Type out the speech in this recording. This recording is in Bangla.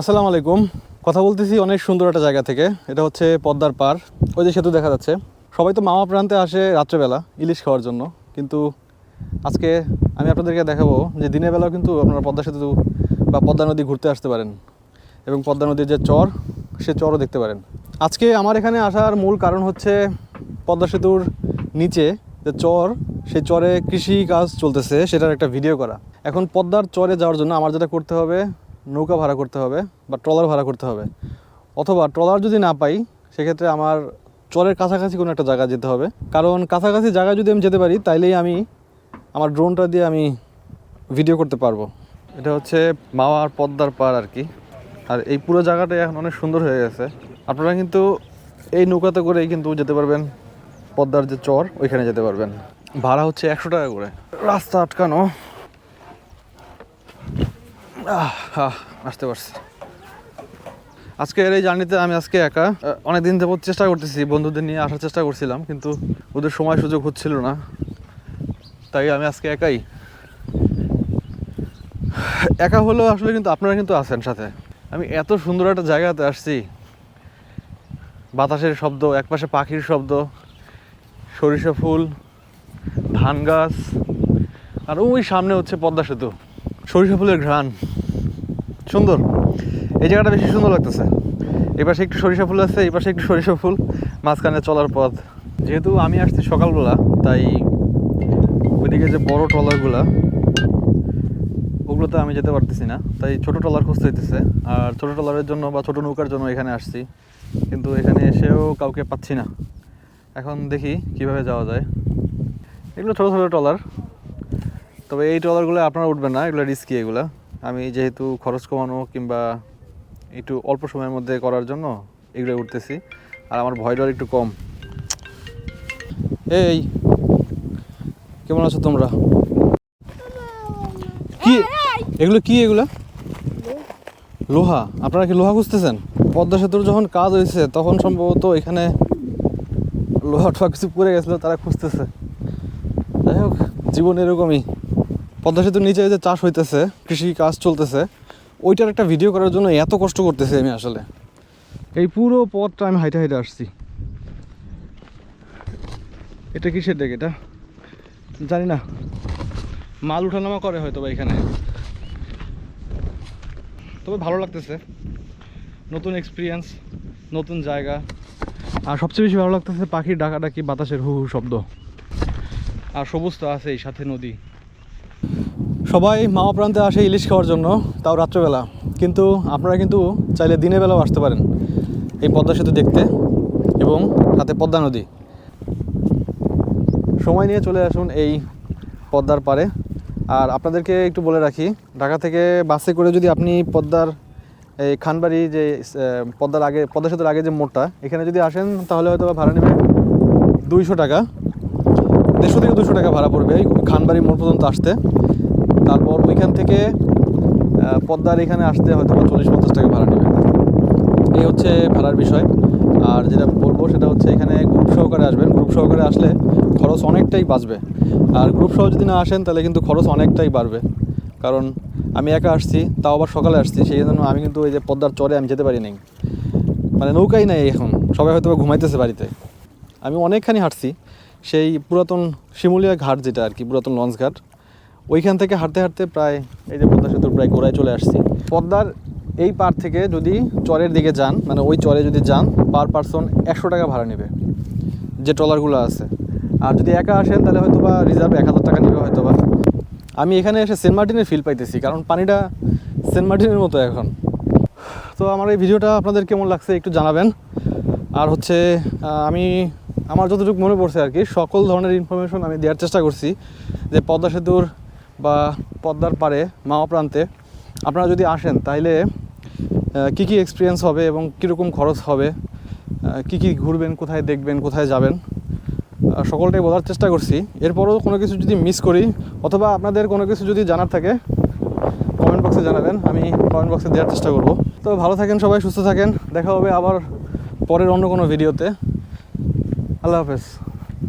আসসালামু আলাইকুম। কথা বলতেছি অনেক সুন্দর একটা জায়গা থেকে। এটা হচ্ছে পদ্মার পার। ওই যে সেতু দেখা যাচ্ছে। সবাই তো মামা প্রান্তে আসে রাত্রেবেলা ইলিশ খাওয়ার জন্য। কিন্তু আজকে আমি আপনাদেরকে দেখাবো যে দিনের বেলাও কিন্তু আপনারা পদ্মা সেতু বা পদ্মা নদী ঘুরতে আসতে পারেন। এবং পদ্মা নদীর যে চর, সে চরও দেখতে পারেন। আজকে আমার এখানে আসার মূল কারণ হচ্ছে পদ্মা সেতুর নিচে যে চর, সেই চরে কৃষি কাজ চলতেছে, সেটার একটা ভিডিও করা। এখন পদ্মার চরে যাওয়ার জন্য আমার যেটা করতে হবে নৌকা ভাড়া করতে হবে বা ট্রলার ভাড়া করতে হবে। অথবা ট্রলার যদি না পাই, সেক্ষেত্রে আমার চরের কাছাকাছি কোনো একটা জায়গা যেতে হবে। কারণ কাছাকাছি জায়গায় যদি আমি যেতে পারি, তাইলেই আমি আমার ড্রোনটা দিয়ে আমি ভিডিও করতে পারব। এটা হচ্ছে মাওয়ার পদ্মার পার আর কি। আর এই পুরো জায়গাটাই এখন অনেক সুন্দর হয়ে গেছে। আপনারা কিন্তু এই নৌকাতে করেই কিন্তু যেতে পারবেন। পদ্মার যে চর, ওইখানে যেতে পারবেন। ভাড়া হচ্ছে একশো টাকা করে। রাস্তা আটকানো। আসতে পারছি। আজকের এই জার্নিতে আমি আজকে একা। অনেক দিন যাবত চেষ্টা করতেছি, বন্ধুদের নিয়ে আসার চেষ্টা করছিলাম, কিন্তু ওদের সময় সুযোগ হচ্ছিল না। তাই আমি আজকে একাই। একা হলেও আসলে কিন্তু আপনারা কিন্তু আছেন সাথে। আমি এত সুন্দর একটা জায়গাতে আসছি। বাতাসের শব্দ, একপাশে পাখির শব্দ, সরিষা ফুল, ধান গাছ, আর ওই সামনে হচ্ছে পদ্মা সেতু। সরিষা ফুলের ঘ্রাণ। সুন্দর। এই জায়গাটা বেশি সুন্দর লাগতেছে। এই পাশে একটু সরিষা ফুল আছে, এই পাশে একটু সরিষা ফুল মাঝখানে চলার পথ। যেহেতু আমি আসছি সকালবেলা, তাই ওইদিকে যে বড় ট্রলারগুলা, ওগুলোতে আমি যেতে পারতেছি না। তাই ছোট ট্রলার খুঁজতে হইতেছে। আর ছোট ট্রলারের জন্য বা ছোট নৌকার জন্য এখানে আসছি। কিন্তু এখানে এসেও কাউকে পাচ্ছি না। এখন দেখি কীভাবে যাওয়া যায়। এগুলো ছোটো ছোটো ট্রলার। তবে এই ট্রলারগুলো আপনারা উঠবেন না, এগুলো রিস্কি এগুলো। আমি যেহেতু খরচ কমানো কিংবা একটু অল্প সময়ের মধ্যে করার জন্য এগুলো উঠতেছি, আর আমার ভয় ডর একটু কম। এই, কেমন আছো তোমরা? কি, এগুলো কি এগুলো? লোহা। আপনারা কি লোহা খুঁজতেছেন? পদ্মা সেতুর যখন কাজ হয়েছে তখন সম্ভবত এখানে লোহা টোহা কিছু পড়ে গেছিল, তারা খুঁজতেছে। যাই হোক, জীবন এরকমই। পদ্মা সেতুর নিচে যে চাষ হইতেছে, কৃষি কাজ চলতেছে, ওইটার একটা ভিডিও করার জন্য এত কষ্ট করতেছি আমি আসলে। এই পুরো পথটা আমি হাইটে হাইটে আসছি। এটা কিসের ডেক এটা? জানি না। মাল উঠানামা করে হয়তো বা এখানে। তবে ভালো লাগতেছে। নতুন এক্সপিরিয়েন্স নতুন জায়গা। আর সবচেয়ে বেশি ভালো লাগতেছে পাখির ডাকাডাকি, বাতাসের হু হু শব্দ। আর সবুজ তো আছেই, সাথে নদী। সবাই মামা প্রান্তে আসে ইলিশ খাওয়ার জন্য, তাও রাত্রেবেলা। কিন্তু আপনারা কিন্তু চাইলে দিনের বেলাও আসতে পারেন এই পদ্মা সেতু দেখতে এবং সাথে পদ্মা নদী। সময় নিয়ে চলে আসুন এই পদ্মার পারে আর আপনাদেরকে একটু বলে রাখি, ঢাকা থেকে বাসে করে যদি আপনি পদ্মার এই খানবাড়ি যে পদ্মার আগে, পদ্মা সেতুর আগে যে মোড়টা, এখানে যদি আসেন তাহলে হয়তো ভাড়া নেবে দুইশো টাকা। দেড়শো থেকে দুশো টাকা ভাড়া পড়বে এই খানবাড়ি মোড় পর্যন্ত আসতে। তারপর ওইখান থেকে পদ্মার এখানে আসতে হয়তো বা চল্লিশ পঞ্চাশ টাকা ভাড়া নেবে। এই হচ্ছে ভাড়ার বিষয়। আর যেটা বলব সেটা হচ্ছে এখানে গ্রুপ সহকারে আসবেন। গ্রুপ সহকারে আসলে খরচ অনেকটাই বাঁচবে। আর গ্রুপ সহ যদি না আসেন, তাহলে কিন্তু খরচ অনেকটাই বাড়বে। কারণ আমি একা আসছি, তাও আবার সকালে আসছি, সেই জন্য আমি কিন্তু ওই যে পদ্মার চরে আমি যেতে পারি নাই। মানে নৌকাই নাই এখন। সবাই হয়তো ঘুমাইতেছে বাড়িতে। আমি অনেকখানি হাঁটছি। সেই পুরাতন শিমুলিয়া ঘাট যেটা আর কি, পুরাতন লঞ্চ ঘাট ওইখান থেকে হাঁটতে হাঁটতে প্রায় এই যে পদ্মা সেতুর প্রায় গোড়ায় চলে আসছি। পদ্মার এই পার থেকে যদি চরের দিকে যান মানে ওই চরে যদি যান, পার পারসন একশো টাকা ভাড়া নেবে, যে ট্রলারগুলো আছে। আর যদি একা আসেন, তাহলে হয়তো বা রিজার্ভ এক হাজার টাকা নেবে হয়তো বা আমি এখানে এসে সেন্ট মার্টিনের ফিল পাইতেছি, কারণ পানিটা সেন্ট মার্টিনের মতো এখন। তো আমার এই ভিডিওটা আপনাদের কেমন লাগছে একটু জানাবেন। আর হচ্ছে আমি, আমার যতটুকু মনে পড়ছে আর কি, সকল ধরনের ইনফরমেশন আমি দেওয়ার চেষ্টা করছি যে পদ্মা সেতুর বা পদ্মার পারে মামা প্রান্তে আপনারা যদি আসেন, তাহলে কী কী এক্সপিরিয়েন্স হবে এবং কীরকম খরচ হবে কী কী ঘুরবেন, কোথায় দেখবেন, কোথায় যাবেন সকলটাই বলার চেষ্টা করছি। এরপরও কোনো কিছু যদি মিস করি, অথবা আপনাদের কোনো কিছু যদি জানার থাকে কমেন্ট বক্সে জানাবেন, আমি কমেন্ট বক্সে দেওয়ার চেষ্টা করব। তো ভালো থাকেন সবাই, সুস্থ থাকেন। দেখা হবে আবার পরের অন্য কোনো ভিডিওতে আল্লাহ হাফেজ।